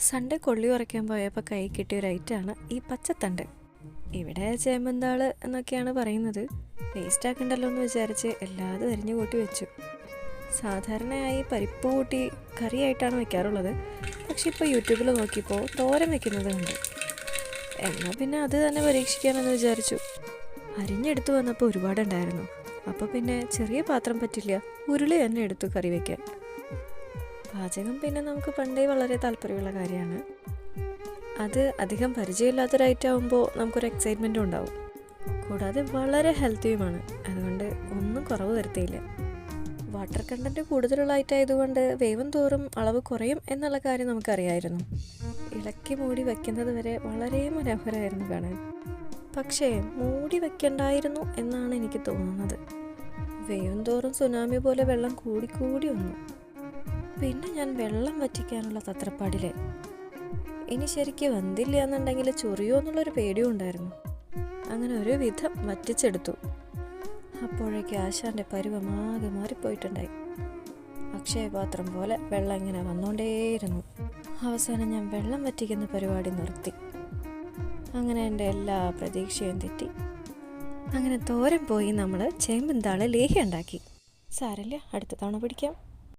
Sunday കൊള്ളി ഉറയ്ക്കാൻ പോയപ്പോൾ കൈ കിട്ടിയ ഒരു ഐറ്റമാണ് ഈ പച്ചത്തണ്ട്. ഇവിടെ ചേമ്പന്താൾ എന്നൊക്കെയാണ് പറയുന്നത്. വേസ്റ്റ് ആക്കണ്ടല്ലോ എന്ന് വിചാരിച്ച് എല്ലാതും അരിഞ്ഞു കൂട്ടി വെച്ചു. സാധാരണയായി പരിപ്പ് കൂട്ടി കറിയായിട്ടാണ് വെക്കാറുള്ളത്. പക്ഷെ ഇപ്പോൾ യൂട്യൂബിൽ നോക്കിയപ്പോൾ തോരൻ വെക്കുന്നത് കണ്ടു. എന്നാൽ പിന്നെ അത് തന്നെ പരീക്ഷിക്കാമെന്ന് വിചാരിച്ചു. അരിഞ്ഞെടുത്ത് വന്നപ്പോൾ ഒരുപാടുണ്ടായിരുന്നു. അപ്പോൾ പിന്നെ ചെറിയ പാത്രം പറ്റില്ല. ഉരുളി തന്നെ എടുത്തു കറി വയ്ക്കാൻ പാചകം പിന്നെ നമുക്ക് പണ്ടേ വളരെ താല്പര്യമുള്ള കാര്യമാണ്. അത് അധികം പരിചയമില്ലാത്തൊരു ഐറ്റം ആകുമ്പോൾ നമുക്കൊരു എക്സൈറ്റ്മെന്റും ഉണ്ടാവും. കൂടാതെ വളരെ ഹെൽത്തിയുമാണ് അതുകൊണ്ട് ഒന്നും കുറവ് വരുത്തിയില്ല. വാട്ടർ കണ്ടന്റ് കൂടുതലുള്ള ഐറ്റം ആയതുകൊണ്ട് വേവും തോറും അളവ് കുറയും എന്നുള്ള കാര്യം നമുക്കറിയായിരുന്നു. ഇളക്കി മൂടി വയ്ക്കുന്നത് വരെ വളരെ മനോഹരമായിരുന്നു കാണാൻ. പക്ഷേ മൂടി വെക്കണ്ടായിരുന്നു എന്നാണ് എനിക്ക് തോന്നുന്നത്. വേവും തോറും സുനാമി പോലെ വെള്ളം കൂടിക്കൂടി വന്നു. പിന്നെ ഞാൻ വെള്ളം വറ്റിക്കാനുള്ള തത്രപ്പാടിലെ. ഇനി ശരിക്കും വന്നില്ല എന്നുണ്ടെങ്കിൽ ചൊറിയോ എന്നുള്ളൊരു പേടിയും ഉണ്ടായിരുന്നു. അങ്ങനെ ഒരു വിധം വറ്റിച്ചെടുത്തു. അപ്പോഴേക്ക് ആശാന്റെ പരുവമാകെ മാറിപ്പോയിട്ടുണ്ടായി. അക്ഷയപാത്രം പോലെ വെള്ളം ഇങ്ങനെ വന്നുകൊണ്ടേയിരുന്നു അവസാനം ഞാൻ വെള്ളം വറ്റിക്കുന്ന പരിപാടി നിർത്തി. അങ്ങനെ എന്റെ എല്ലാ പ്രതീക്ഷയും തെറ്റി. അങ്ങനെ തോരൻ പോയി നമ്മൾ ചേമ്പന്താളെ ലേഹ്യ ഉണ്ടാക്കി. സാരല്ല അടുത്ത തവണ പിടിക്കാം.